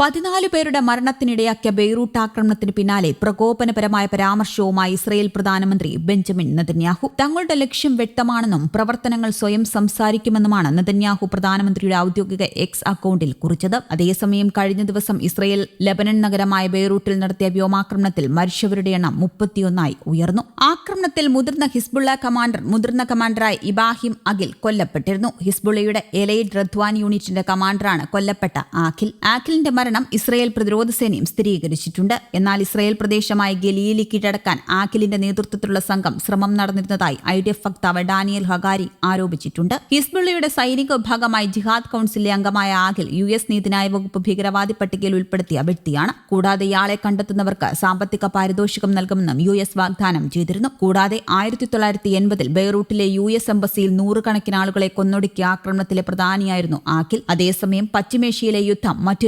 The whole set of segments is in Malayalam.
പതിനാല് പേരുടെ മരണത്തിനിടയാക്കിയ ബെയ്റൂട്ട് ആക്രമണത്തിന് പിന്നാലെ പ്രകോപനപരമായ പരാമർശവുമായി ഇസ്രയേൽ പ്രധാനമന്ത്രി ബെഞ്ചമിൻ നെതന്യാഹു. തങ്ങളുടെ ലക്ഷ്യം വ്യക്തമാണെന്നും പ്രവർത്തനങ്ങൾ സ്വയം സംസാരിക്കുമെന്നുമാണ് നെതന്യാഹു പ്രധാനമന്ത്രിയുടെ ഔദ്യോഗിക എക്സ് അക്കൌണ്ടിൽ കുറിച്ചത്. അതേസമയം കഴിഞ്ഞ ദിവസം ഇസ്രയേൽ ലബനൻ നഗരമായ ബെയ്റൂട്ടിൽ നടത്തിയ വ്യോമാക്രമണത്തിൽ മരിച്ചവരുടെ എണ്ണം മുപ്പത്തിയൊന്നായി ഉയർന്നു. ആക്രമണത്തിൽ മുതിർന്ന ഹിസ്ബുള്ള കമാൻഡർ മുതിർന്ന കമാൻഡറായ ഇബാഹിം അഖിൽ കൊല്ലപ്പെട്ടിരുന്നു. ഹിസ്ബുള്ളയുടെ എലൈഡ് റദ്വാൻ യൂണിറ്റിന്റെ കമാൻഡറാണ് കൊല്ലപ്പെട്ട ആഖിൽ. ആഖിലിന്റെ മരണം ഇസ്രയേൽ പ്രതിരോധ സേനയും സ്ഥിരീകരിച്ചിട്ടുണ്ട്. എന്നാൽ ഇസ്രയേൽ പ്രദേശമായ ഗലീലി കീഴടക്കാൻ ആഖിലിന്റെ നേതൃത്വത്തിലുള്ള സംഘം ശ്രമം നടന്നിരുന്നതായി ഐ ഡി എഫ് വക്താവ് ഡാനിയൽ ഹഗാരി ആരോപിച്ചിട്ടുണ്ട്. ഹിസ്ബുള്ളയുടെ സൈനിക വിഭാഗമായി ജിഹാദ് കൌൺസിലിലെ അംഗമായ ആഖിൽ യു എസ് നീതിന്യായ വകുപ്പ് ഭീകരവാദി പട്ടികയിൽ ഉൾപ്പെടുത്തിയ വ്യക്തിയാണ്. കൂടാതെ ഇയാളെ കണ്ടെത്തുന്നവർക്ക് സാമ്പത്തിക പാരിതോഷികം നൽകുമെന്നും യു എസ് വാഗ്ദാനം ചെയ്തിരുന്നു. കൂടാതെ ആയിരത്തി തൊള്ളായിരത്തി എൺപതിൽ ബെയ്റൂട്ടിലെ യു എസ് എംബസിയിൽ നൂറുകണക്കിന് ആളുകളെ കൊന്നൊടുക്കിയ ആക്രമണത്തിലെ പ്രധാനിയായിരുന്നു ആഖിൽ. അതേസമയം പശ്ചിമേഷ്യയിലെ യുദ്ധം മറ്റു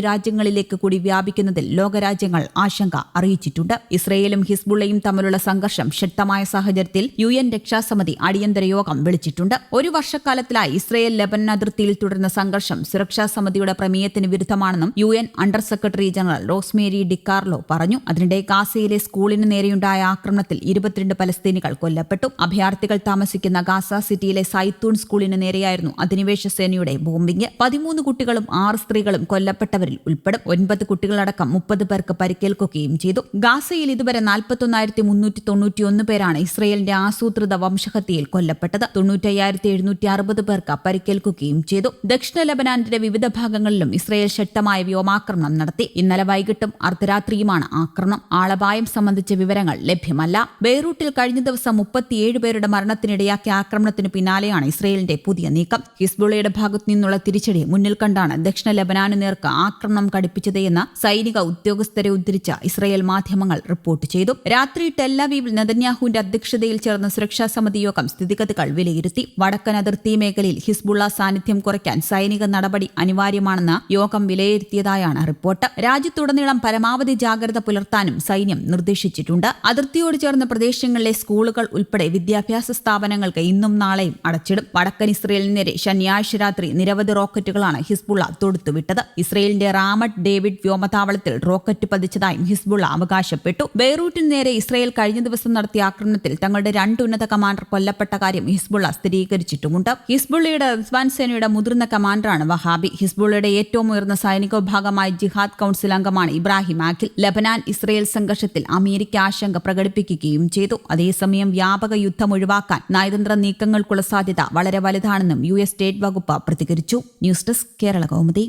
രാജ്യങ്ങളിലേക്ക് കൂടി വ്യാപിക്കുന്നതിൽ ലോകരാജ്യങ്ങൾ ആശങ്ക അറിയിച്ചിട്ടുണ്ട്. ഇസ്രയേലും ഹിസ്ബുള്ളയും തമ്മിലുള്ള സംഘർഷം ശക്തമായ സാഹചര്യത്തിൽ യു എൻ രക്ഷാസമിതി അടിയന്തര യോഗം വിളിച്ചിട്ടുണ്ട്. ഒരു വർഷക്കാലത്തിലായി ഇസ്രയേൽ ലെബനൻ അതിർത്തിയിൽ തുടരുന്ന സംഘർഷം സുരക്ഷാ സമിതിയുടെ പ്രമേയത്തിന് വിരുദ്ധമാണെന്നും U N under secretary general Rosemary DiCarlo പറഞ്ഞു. അതിനിടെ ഗാസയിലെ സ്കൂളിന് നേരെയുണ്ടായ ആക്രമണത്തിൽ ഇരുപത്തിരണ്ട് പലസ്തീനികൾ കൊല്ലപ്പെട്ടു. അഭയാർത്ഥികൾ താമസിക്കുന്ന ഗാസ സിറ്റിയിലെ സൈത്തൂൺ സ്കൂളിന് നേരെയായിരുന്നു അധിനിവേശ സേനയുടെ ബോംബിംഗ് പതിമൂന്ന് കുട്ടികളും ആറ് സ്ത്രീകളും കൊല്ലപ്പെട്ടവരിൽ ഉൾപ്പെടും. ഒൻപത് കുട്ടികളടക്കം മുപ്പത് പേർക്ക് പരിക്കേൽക്കുകയും ചെയ്തു. ഗാസയിൽ ഇതുവരെ നാൽപ്പത്തൊന്നായിരത്തി മുന്നൂറ്റി തൊണ്ണൂറ്റിയൊന്ന് പേരാണ് ഇസ്രയേലിന്റെ ആസൂത്രിത വംശഹത്യയിൽ കൊല്ലപ്പെട്ടത്. തൊണ്ണൂറ്റയ്യായിരത്തി എഴുന്നൂറ്റി അറുപത് പേർക്ക് പരിക്കേൽക്കുകയും ചെയ്തു. ദക്ഷിണ ലബനാന്റെ വിവിധ ഭാഗങ്ങളിലും ഇസ്രയേൽ ശക്തമായ വ്യോമാക്രമണം നടത്തി. ഇന്നലെ വൈകിട്ടും അർദ്ധരാത്രിയുമാണ് ആക്രമണം. ആളപായം സംബന്ധിച്ച വിവരങ്ങൾ ലഭ്യമല്ല. ബെയ്റൂട്ടിൽ കഴിഞ്ഞ ദിവസം മുപ്പത്തിയേഴ് പേരുടെ മരണത്തിനിടയാക്കിയ ആക്രമണത്തിന് പിന്നാലെയാണ് ഇസ്രയേലിന്റെ പുതിയ നീക്കം. ഹിസ്ബുള്ളയുടെ ഭാഗത്തു നിന്നുള്ള തിരിച്ചടി മുന്നിൽ കണ്ടാണ് ദക്ഷിണ ലബനാനു നേർക്ക് ആക്രമണം കടുപ്പിച്ചത് എന്ന് സൈനിക ഉദ്യോഗസ്ഥരെ ഉദ്ധരിച്ച ഇസ്രയേൽ മാധ്യമങ്ങൾ റിപ്പോർട്ട് ചെയ്തു. രാത്രി ടെല്ലവീവിൽ നെതന്യാഹുവിന്റെ അധ്യക്ഷതയിൽ ചേർന്ന സുരക്ഷാ സമിതി യോഗം സ്ഥിതിഗതികൾ വിലയിരുത്തി. വടക്കൻ അതിർത്തി മേഖലയിൽ ഹിസ്ബുള്ള സാന്നിധ്യം കുറയ്ക്കാൻ സൈനിക നടപടി അനിവാര്യമാണെന്ന് യോഗം വിലയിരുത്തിയതായാണ് റിപ്പോർട്ട്. രാജ്യത്തുടനീളം പരമാവധി ജാഗ്രത പുലർത്താനും സൈന്യം നിർദ്ദേശിച്ചിട്ടുണ്ട്. അതിർത്തിയോട് ചേർന്ന പ്രദേശങ്ങളിലെ സ്കൂളുകൾ ഉൾപ്പെടെ വിദ്യാഭ്യാസ സ്ഥാപനങ്ങൾക്ക് ഇന്നും നാളെയും അടച്ചിടും. വടക്കൻ ഇസ്രയേലിനെതിരെ ശനിയാഴ്ച രാത്രി നിരവധി റോക്കറ്റുകളാണ് ഹിസ്ബുള്ള തൊടുത്തുവിട്ടത്. ഇസ്രയേലിന്റെ റാമഡ് ഡേവിഡ് വ്യോമതാവളത്തിൽ റോക്കറ്റ് പതിച്ചതായും ഹിസ്ബുള്ള അവകാശപ്പെട്ടു. ബെയ്റൂട്ടിന് നേരെ ഇസ്രയേൽ കഴിഞ്ഞ ദിവസം നടത്തിയ ആക്രമണത്തിൽ തങ്ങളുടെ രണ്ട് ഉന്നത കമാൻഡർ കൊല്ലപ്പെട്ട കാര്യം ഹിസ്ബുള്ള സ്ഥിരീകരിച്ചിട്ടുമുണ്ട്. ഹിസ്ബുള്ളയുടെ ഉസ്മാൻ സേനയുടെ മുതിർന്ന കമാൻഡറാണ് വഹാബി. ഹിസ്ബുള്ളയുടെ ഏറ്റവും ഉയർന്ന സൈനിക വിഭാഗമായ ജിഹാദ് കൌൺസിൽ അംഗമാണ് ഇബ്രാഹിം ആഖിൽ. ലബനാൻ ഇസ്രയേൽ സംഘർഷത്തിൽ അമേരിക്ക ആശങ്ക പ്രകടിപ്പിക്കുകയും ചെയ്തു. അതേസമയം വ്യാപക യുദ്ധം ഒഴിവാക്കാൻ നയതന്ത്ര നീക്കങ്ങൾക്കുള്ള സാധ്യത വളരെ വലുതാണെന്നും യു എസ് സ്റ്റേറ്റ് വകുപ്പ് പ്രതികരിച്ചു. News desk Kerala Kaumudi.